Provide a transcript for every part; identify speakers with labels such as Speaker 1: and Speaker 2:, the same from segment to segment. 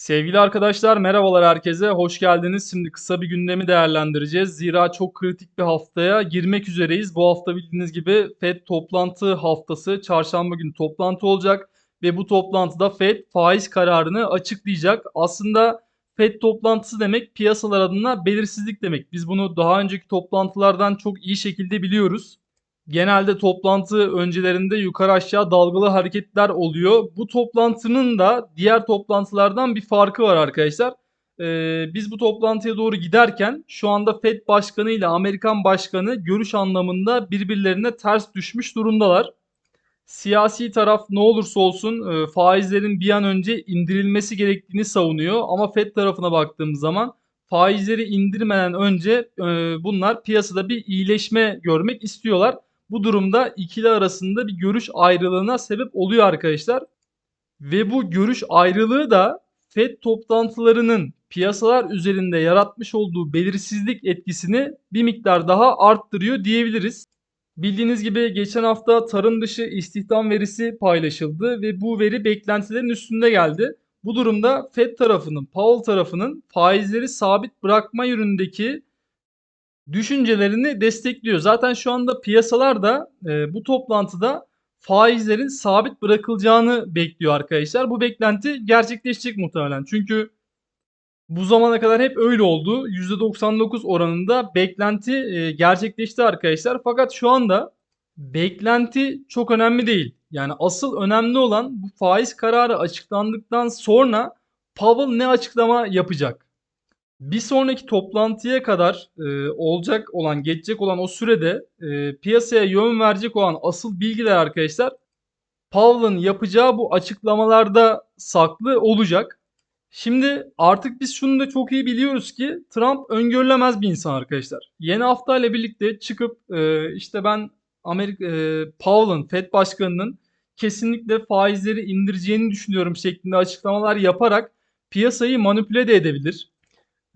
Speaker 1: Sevgili arkadaşlar merhabalar herkese. Hoş geldiniz. Şimdi kısa bir gündemi değerlendireceğiz. Zira çok kritik bir haftaya girmek üzereyiz. Bu hafta bildiğiniz gibi FED toplantı haftası. Çarşamba günü toplantı olacak ve bu toplantıda FED faiz kararını açıklayacak. Aslında FED toplantısı demek piyasalar adına belirsizlik demek. Biz bunu daha önceki toplantılardan çok iyi şekilde biliyoruz. Genelde toplantı öncelerinde yukarı aşağı dalgalı hareketler oluyor. Bu toplantının da diğer toplantılardan bir farkı var arkadaşlar. Ee, biz bu toplantıya doğru giderken şu anda FED Başkanı ile Amerikan Başkanı görüş anlamında birbirlerine ters düşmüş durumdalar. Siyasi taraf ne olursa olsun e, faizlerin bir an önce indirilmesi gerektiğini savunuyor. Ama FED tarafına baktığımız zaman faizleri indirmeden önce e, bunlar piyasada bir iyileşme görmek istiyorlar. Bu durumda ikili arasında bir görüş ayrılığına sebep oluyor arkadaşlar. Ve bu görüş ayrılığı da FED toplantılarının piyasalar üzerinde yaratmış olduğu belirsizlik etkisini bir miktar daha arttırıyor diyebiliriz. Bildiğiniz gibi geçen hafta tarım dışı istihdam verisi paylaşıldı ve bu veri beklentilerin üstünde geldi. Bu durumda Fed tarafının, Powell tarafının faizleri sabit bırakma yönündeki düşüncelerini destekliyor. Zaten şu anda piyasalar da e, bu toplantıda faizlerin sabit bırakılacağını bekliyor arkadaşlar. Bu beklenti gerçekleşecek muhtemelen. Çünkü bu zamana kadar hep öyle oldu. %99 oranında beklenti e, gerçekleşti arkadaşlar. Fakat şu anda beklenti çok önemli değil. Yani asıl önemli olan bu faiz kararı açıklandıktan sonra Powell ne açıklama yapacak? Bir sonraki toplantıya kadar e, olacak olan, geçecek olan o sürede e, piyasaya yön verecek olan asıl bilgiler arkadaşlar Powell'ın yapacağı bu açıklamalarda saklı olacak. Şimdi artık biz şunu da çok iyi biliyoruz ki Trump öngörülemez bir insan arkadaşlar. Yeni hafta ile birlikte çıkıp e, işte ben Amerika e, Powell'ın Fed başkanının kesinlikle faizleri indireceğini düşünüyorum şeklinde açıklamalar yaparak piyasayı manipüle de edebilir.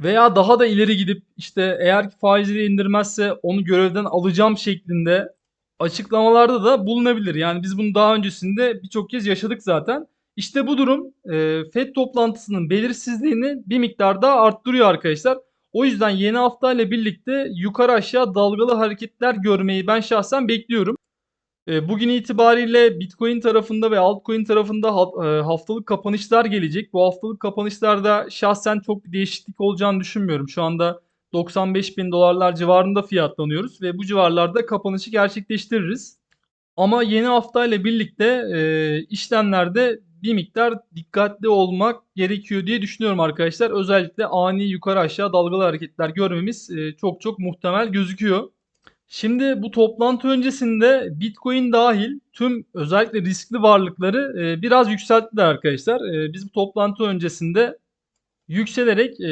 Speaker 1: Veya daha da ileri gidip işte eğer ki faizleri indirmezse onu görevden alacağım şeklinde açıklamalarda da bulunabilir. Yani biz bunu daha öncesinde birçok kez yaşadık zaten. İşte bu durum e, FED toplantısının belirsizliğini bir miktar daha arttırıyor arkadaşlar. O yüzden yeni hafta ile birlikte yukarı aşağı dalgalı hareketler görmeyi ben şahsen bekliyorum. E, bugün itibariyle Bitcoin tarafında ve altcoin tarafında e, haftalık kapanışlar gelecek. Bu haftalık kapanışlarda şahsen çok bir değişiklik olacağını düşünmüyorum. Şu anda 95 bin dolarlar civarında fiyatlanıyoruz ve bu civarlarda kapanışı gerçekleştiririz. Ama yeni hafta ile birlikte e, işlemlerde bir miktar dikkatli olmak gerekiyor diye düşünüyorum arkadaşlar. Özellikle ani yukarı aşağı dalgalı hareketler görmemiz e, çok çok muhtemel gözüküyor. Şimdi bu toplantı öncesinde Bitcoin dahil tüm özellikle riskli varlıkları e, biraz yükselttiler arkadaşlar. E, biz bu toplantı öncesinde yükselerek e,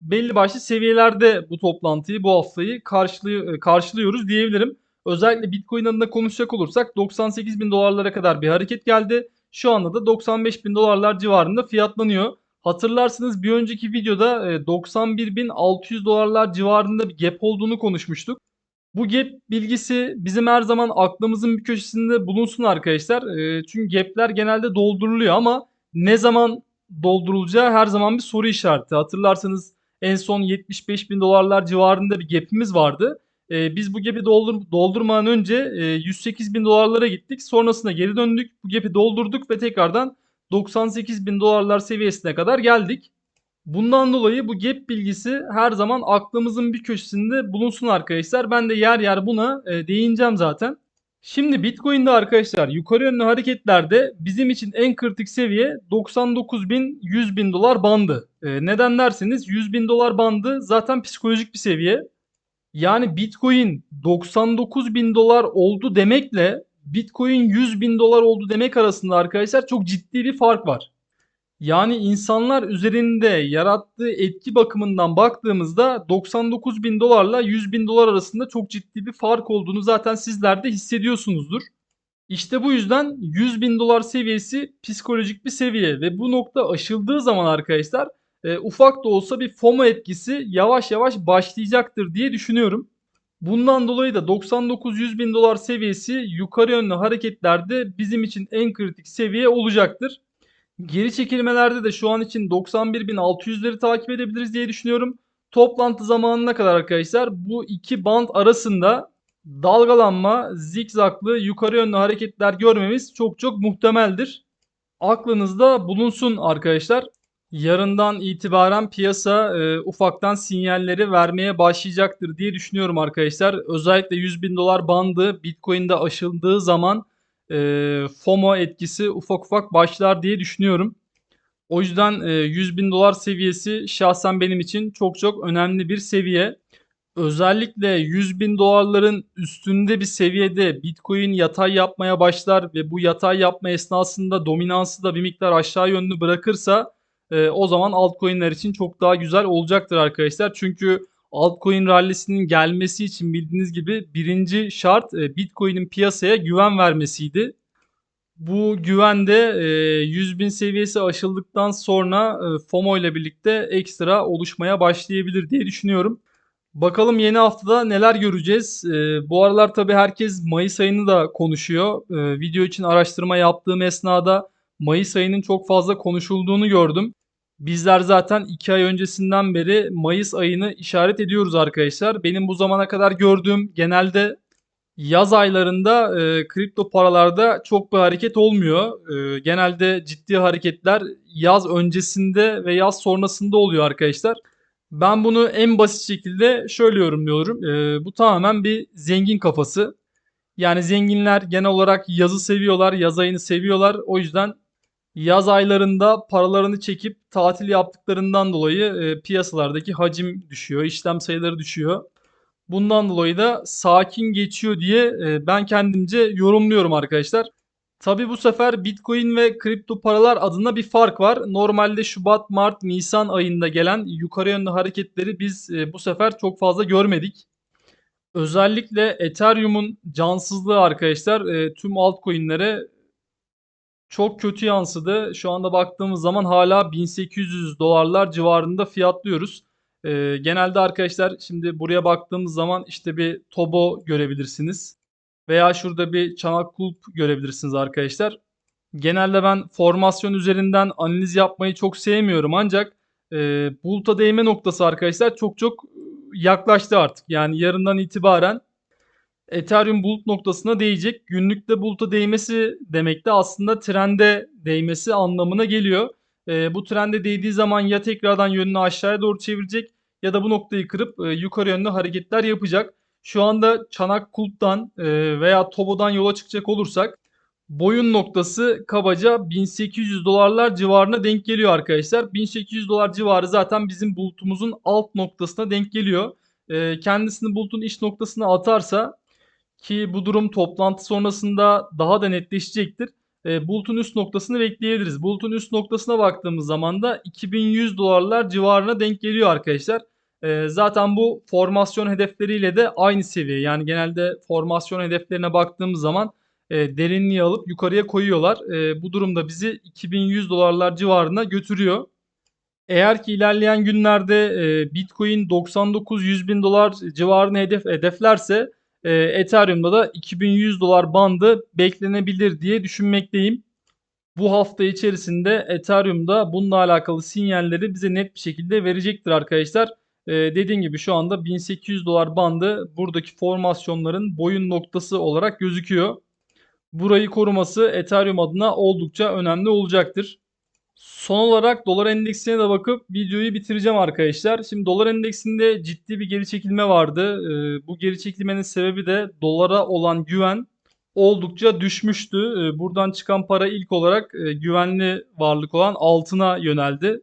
Speaker 1: belli başlı seviyelerde bu toplantıyı bu haftayı karşılıyor, e, karşılıyoruz diyebilirim. Özellikle Bitcoin adına konuşacak olursak 98 bin dolarlara kadar bir hareket geldi. Şu anda da 95 bin dolarlar civarında fiyatlanıyor. Hatırlarsınız bir önceki videoda 91.600 dolarlar civarında bir gap olduğunu konuşmuştuk. Bu gap bilgisi bizim her zaman aklımızın bir köşesinde bulunsun arkadaşlar. Çünkü gapler genelde dolduruluyor ama ne zaman doldurulacağı her zaman bir soru işareti. Hatırlarsanız en son 75 bin dolarlar civarında bir gap'imiz vardı. Biz bu gap'i doldur, doldurmadan önce 108 bin dolarlara gittik. Sonrasında geri döndük. Bu gap'i doldurduk ve tekrardan 98 bin dolarlar seviyesine kadar geldik. Bundan dolayı bu gap bilgisi her zaman aklımızın bir köşesinde bulunsun arkadaşlar. Ben de yer yer buna e, değineceğim zaten. Şimdi Bitcoin'de arkadaşlar yukarı yönlü hareketlerde bizim için en kritik seviye 99 bin 100 bin dolar bandı. E, neden derseniz 100 bin dolar bandı zaten psikolojik bir seviye. Yani Bitcoin 99 bin dolar oldu demekle Bitcoin 100 bin dolar oldu demek arasında arkadaşlar çok ciddi bir fark var. Yani insanlar üzerinde yarattığı etki bakımından baktığımızda 99 bin dolarla 100 bin dolar arasında çok ciddi bir fark olduğunu zaten sizler de hissediyorsunuzdur. İşte bu yüzden 100 bin dolar seviyesi psikolojik bir seviye ve bu nokta aşıldığı zaman arkadaşlar e, ufak da olsa bir FOMO etkisi yavaş yavaş başlayacaktır diye düşünüyorum. Bundan dolayı da 99-100 bin dolar seviyesi yukarı yönlü hareketlerde bizim için en kritik seviye olacaktır. Geri çekilmelerde de şu an için 91.600'leri takip edebiliriz diye düşünüyorum. Toplantı zamanına kadar arkadaşlar bu iki band arasında dalgalanma, zikzaklı, yukarı yönlü hareketler görmemiz çok çok muhtemeldir. Aklınızda bulunsun arkadaşlar. Yarından itibaren piyasa e, ufaktan sinyalleri vermeye başlayacaktır diye düşünüyorum arkadaşlar. Özellikle 100 bin dolar bandı Bitcoin'de aşıldığı zaman e, FOMO etkisi ufak ufak başlar diye düşünüyorum. O yüzden e, 100 bin dolar seviyesi şahsen benim için çok çok önemli bir seviye. Özellikle 100 bin dolarların üstünde bir seviyede Bitcoin yatay yapmaya başlar ve bu yatay yapma esnasında dominansı da bir miktar aşağı yönlü bırakırsa e, o zaman altcoin'ler için çok daha güzel olacaktır arkadaşlar. Çünkü altcoin rallisinin gelmesi için bildiğiniz gibi birinci şart e, Bitcoin'in piyasaya güven vermesiydi. Bu güven de e, 100 bin seviyesi aşıldıktan sonra e, FOMO ile birlikte ekstra oluşmaya başlayabilir diye düşünüyorum. Bakalım yeni haftada neler göreceğiz. Bu aralar tabii herkes Mayıs ayını da konuşuyor. Video için araştırma yaptığım esnada Mayıs ayının çok fazla konuşulduğunu gördüm. Bizler zaten 2 ay öncesinden beri Mayıs ayını işaret ediyoruz arkadaşlar. Benim bu zamana kadar gördüğüm genelde yaz aylarında e, kripto paralarda çok bir hareket olmuyor. E, genelde ciddi hareketler yaz öncesinde ve yaz sonrasında oluyor arkadaşlar. Ben bunu en basit şekilde şöyle yorumluyorum. E, bu tamamen bir zengin kafası. Yani zenginler genel olarak yazı seviyorlar, yaz ayını seviyorlar. O yüzden yaz aylarında paralarını çekip tatil yaptıklarından dolayı e, piyasalardaki hacim düşüyor, işlem sayıları düşüyor. Bundan dolayı da sakin geçiyor diye e, ben kendimce yorumluyorum arkadaşlar. Tabi bu sefer Bitcoin ve kripto paralar adına bir fark var. Normalde Şubat, Mart, Nisan ayında gelen yukarı yönlü hareketleri biz e, bu sefer çok fazla görmedik. Özellikle Ethereum'un cansızlığı arkadaşlar e, tüm altcoin'lere çok kötü yansıdı. Şu anda baktığımız zaman hala 1800 dolarlar civarında fiyatlıyoruz. Ee, genelde arkadaşlar şimdi buraya baktığımız zaman işte bir Tobo görebilirsiniz. Veya şurada bir çanak kulp görebilirsiniz arkadaşlar. Genelde ben formasyon üzerinden analiz yapmayı çok sevmiyorum ancak e, buluta değme noktası arkadaşlar çok çok yaklaştı artık. Yani yarından itibaren Ethereum bulut noktasına değecek. Günlükte buluta değmesi demek de aslında trende değmesi anlamına geliyor. E, bu trende değdiği zaman ya tekrardan yönünü aşağıya doğru çevirecek ya da bu noktayı kırıp e, yukarı yönlü hareketler yapacak. Şu anda çanak kulptan e, veya tobodan yola çıkacak olursak boyun noktası kabaca 1800 dolarlar civarına denk geliyor arkadaşlar. 1800 dolar civarı zaten bizim bulutumuzun alt noktasına denk geliyor. E, kendisini bulutun iç noktasına atarsa ki bu durum toplantı sonrasında daha da netleşecektir. E, bulutun üst noktasını bekleyebiliriz. Bulutun üst noktasına baktığımız zaman da 2100 dolarlar civarına denk geliyor arkadaşlar. E, zaten bu formasyon hedefleriyle de aynı seviye. Yani genelde formasyon hedeflerine baktığımız zaman e, derinliği alıp yukarıya koyuyorlar. E, bu durumda bizi 2100 dolarlar civarına götürüyor. Eğer ki ilerleyen günlerde e, Bitcoin 99-100 bin dolar civarını hedef hedeflerse e, Ethereum'da da 2100 dolar bandı beklenebilir diye düşünmekteyim. Bu hafta içerisinde Ethereum'da bununla alakalı sinyalleri bize net bir şekilde verecektir arkadaşlar. Ee, dediğim gibi şu anda 1800 dolar bandı buradaki formasyonların boyun noktası olarak gözüküyor. Burayı koruması Ethereum adına oldukça önemli olacaktır. Son olarak dolar endeksine de bakıp videoyu bitireceğim arkadaşlar. Şimdi dolar endeksinde ciddi bir geri çekilme vardı. Ee, bu geri çekilmenin sebebi de dolara olan güven oldukça düşmüştü. Ee, buradan çıkan para ilk olarak e, güvenli varlık olan altına yöneldi.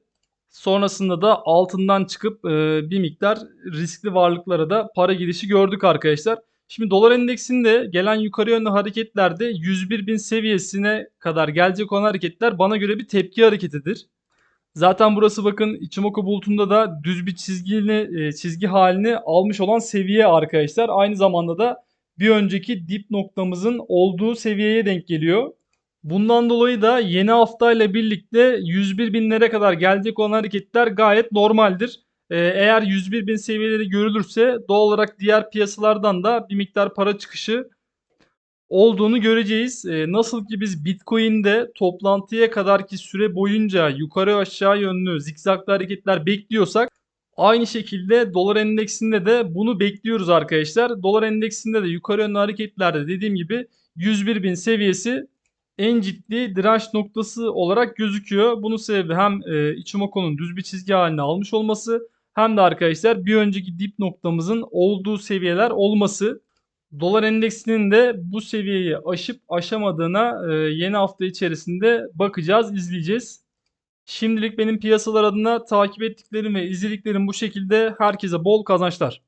Speaker 1: Sonrasında da altından çıkıp e, bir miktar riskli varlıklara da para girişi gördük arkadaşlar. Şimdi dolar endeksinde gelen yukarı yönlü hareketlerde 101 bin seviyesine kadar gelecek olan hareketler bana göre bir tepki hareketidir. Zaten burası bakın Ichimoku bulutunda da düz bir çizgini, e, çizgi halini almış olan seviye arkadaşlar. Aynı zamanda da bir önceki dip noktamızın olduğu seviyeye denk geliyor. Bundan dolayı da yeni haftayla birlikte 101 binlere kadar gelecek olan hareketler gayet normaldir. Ee, eğer 101 bin seviyeleri görülürse doğal olarak diğer piyasalardan da bir miktar para çıkışı olduğunu göreceğiz. Eee, nasıl ki biz Bitcoin'de toplantıya kadarki süre boyunca yukarı aşağı yönlü zikzaklı hareketler bekliyorsak aynı şekilde dolar endeksinde de bunu bekliyoruz arkadaşlar. Dolar endeksinde de yukarı yönlü hareketlerde dediğim gibi 101.000 seviyesi en ciddi direnç noktası olarak gözüküyor. Bunun sebebi hem e, Ichimoku'nun düz bir çizgi haline almış olması hem de arkadaşlar bir önceki dip noktamızın olduğu seviyeler olması. Dolar endeksinin de bu seviyeyi aşıp aşamadığına e, yeni hafta içerisinde bakacağız, izleyeceğiz. Şimdilik benim piyasalar adına takip ettiklerim ve izlediklerim bu şekilde. Herkese bol kazançlar.